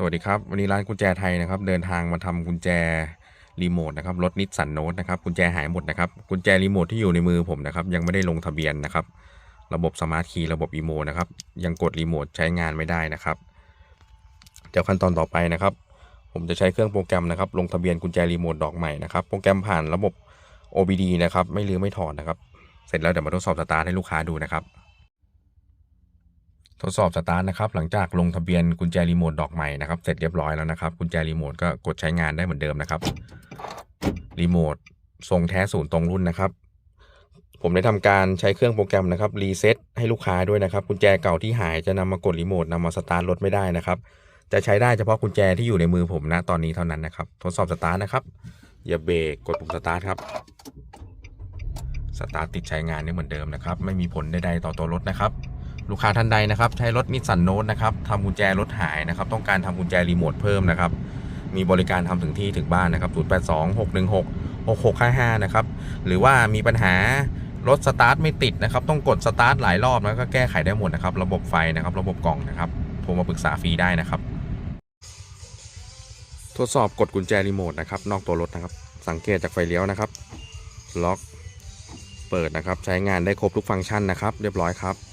สวัสดีครับ วันนี้ร้านกุญแจไทยนะครับ เดินทางมาทำกุญแจรีโมทนะครับรถนิสสันโนตนะครับกุญแจหายหมดนะครับกุญแจรีโมทที่อยู่ในมือผมนะครับ ยังไม่ได้ลงทะเบียนนะครับ ระบบสมาร์ทคีย์ระบบอีโมนะครับ ยังกดรีโมทใช้งานไม่ได้นะครับเดี๋ยวขั้นตอนต่อไปนะครับ ผมจะใช้เครื่องโปรแกรมนะครับ ลงทะเบียนกุญแจรีโมทดอกใหม่นะครับ โปรแกรมผ่านระบบ OBD นะครับ ไม่ลืมไม่ถอดนะครับ เสร็จแล้วเดี๋ยวมาทดสอบสตาร์ทให้ลูกค้าดูนะครับ ทดสอบสตาร์ทนะครับหลังจากลงทะเบียนกุญแจรีโมทดอกใหม่นะครับเสร็จเรียบร้อยแล้วนะครับกุญแจรีโมทก็กดใช้งานได้เหมือนเดิมนะครับรีโมททรงแท้ศูนย์ตรงรุ่นนะครับ ผมได้ทำการใช้เครื่องโปรแกรมนะครับรีเซ็ตให้ลูกค้าด้วยนะครับกุญแจเก่าที่หายจะนำมากดรีโมทนำมาสตาร์ทรถไม่ได้นะครับจะใช้ได้เฉพาะกุญแจที่อยู่ในมือผมนะตอนนี้เท่านั้นนะครับทดสอบสตาร์ทนะครับอย่าเบรกกดปุ่มสตาร์ทครับสตาร์ทติดใช้งานได้เหมือนเดิมนะครับ ไม่มีผลใดๆต่อตัวรถนะครับ ลูกค้าท่านใดนะครับ ใช้รถนิสสันโนตนะครับทำกุญแจรถหายนะครับ ต้องการทำกุญแจรีโมทเพิ่มนะครับ มีบริการทำถึงที่ถึงบ้านนะครับ 082 616 6655 นะครับ หรือว่ามีปัญหารถสตาร์ทไม่ติดนะครับ ต้องกดสตาร์ทหลายรอบแล้วก็แก้ไขได้หมดนะครับ ระบบไฟนะครับ ระบบกล่องนะครับโทรมาปรึกษาฟรีได้นะครับ ทดสอบกดกุญแจรีโมทนะครับ นอกตัวรถนะครับ สังเกตจากไฟเลี้ยวนะครับ ล็อก เปิดนะครับ ใช้งานได้ครบทุกฟังก์ชันนะครับ เรียบร้อยครับ